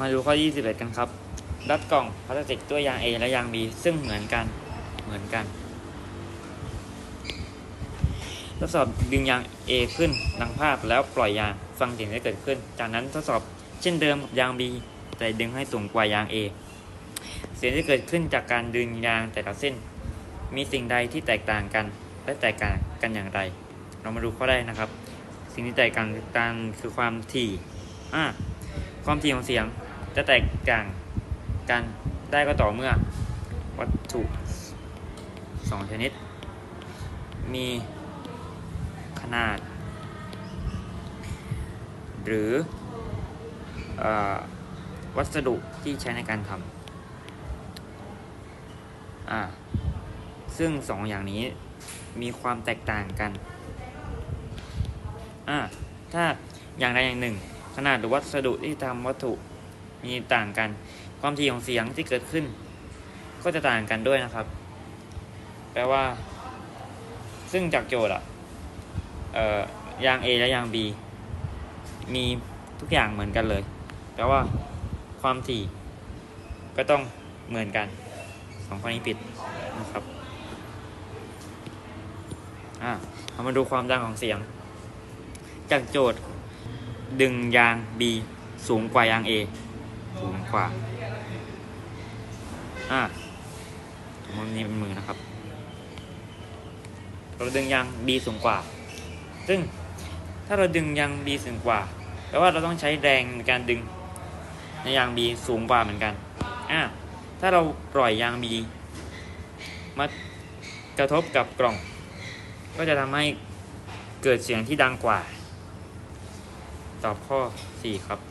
มาดูข้อ 21 กันครับ รัดกล่องพลาสติกตัวยาง A และยาง B ซึ่งเหมือนกัน เหมือนกัน ทดสอบดึงยาง A ขึ้นดังภาพแล้วปล่อยยางฟังเสียงที่เกิดขึ้น จากนั้นทดสอบเช่นเดิมกับยาง B แต่ดึงให้สูงกว่ายาง A เสียงที่เกิดขึ้นจากการดึงยางแต่ละเส้น มีสิ่งใดที่แตกต่างกัน และแตกต่างกันอย่างไร เรามาดูข้อแรกนะครับ สิ่งที่แตกต่างกันคือความถี่อ่าความถี่ของเสียง จะแตกต่างกันได้ก็ต่อเมื่อ วัตถุสองชนิด มีขนาด หรืออวัสดุที่ใช้ในการทำซึ่งสองอย่างนี้มีความแตกต่างกัน ถ้าอย่างใดอย่างหนึ่ง ขนาดหรือวัสดุที่ทำวัตถุ มีต่างกัน ความถี่ของเสียงที่เกิดขึ้น ก็จะต่างกันด้วยนะครับ แปลว่า ซึ่งจากโจทย์อะเอ่อยาง A และยาง B มีทุกอย่างเหมือนกันเลย แปลว่าความถี่ก็ต้องเหมือนกันสองข้อนี้ผิดนะครับอ่าเรามาดูความดังของเสียง จากโจทย์ดึงยาง B สูงกว่ายาง A สูงกว่า อ่ามันนี้เป็นมือนะครับ เราดึงยาง B สูงกว่า ซึ่งถ้าเราดึงยาง B สูงกว่าแปลว่าเราต้องใช้แรงในการดึงในยาง B สูงกว่าเหมือนกัน อ่า ถ้าเราปล่อยยาง B มากระทบกับกล่อง ก็จะทำให้เกิดเสียงที่ดังกว่า ตอบข้อ 4 ครับ